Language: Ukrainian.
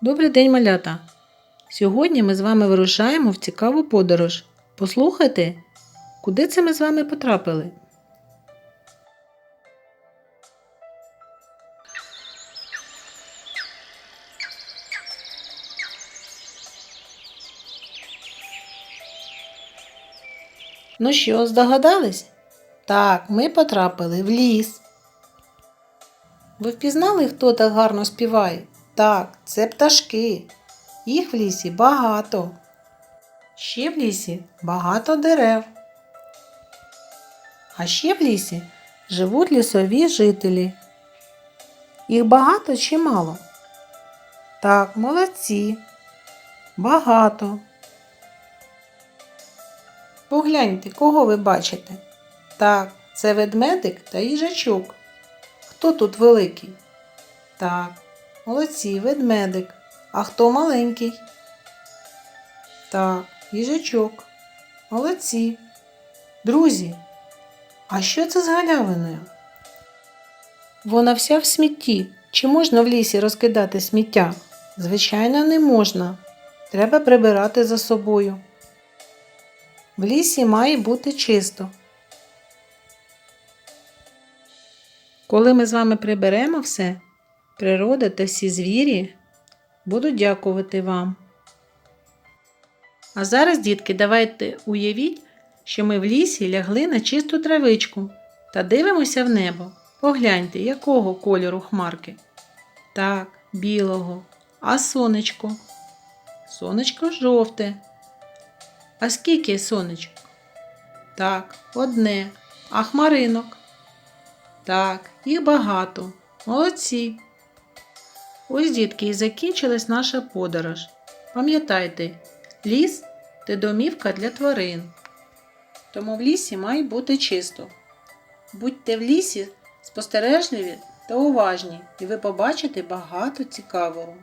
Добрий день, малята! Сьогодні ми з вами вирушаємо в цікаву подорож. Послухайте, куди це ми з вами потрапили? Ну що, здогадались? Так, ми потрапили в ліс. Ви впізнали, хто так гарно співає? Так, це пташки. Їх в лісі багато. Ще в лісі багато дерев. А ще в лісі живуть лісові жителі. Їх багато чи мало? Так, молодці. Багато. Погляньте, кого ви бачите? Так, це ведмедик та їжачок. Хто тут великий? Так, молодці, ведмедик. А хто маленький? Так, їжачок. Молодці. Друзі, а що це з галявиною? Вона вся в смітті. Чи можна в лісі розкидати сміття? Звичайно, не можна. Треба прибирати за собою. В лісі має бути чисто. Коли ми з вами приберемо все, природа та всі звірі будуть дякувати вам. А зараз, дітки, давайте уявіть, що ми в лісі лягли на чисту травичку та дивимося в небо. Погляньте, якого кольору хмарки. Так, білого. А сонечко? Сонечко жовте. А скільки сонечок? Так, одне. А хмаринок? Так, їх багато. Молодці. Ось, дітки, і закінчилась наша подорож. Пам'ятайте, ліс це домівка для тварин. Тому в лісі має бути чисто. Будьте в лісі спостережливі та уважні, і ви побачите багато цікавого.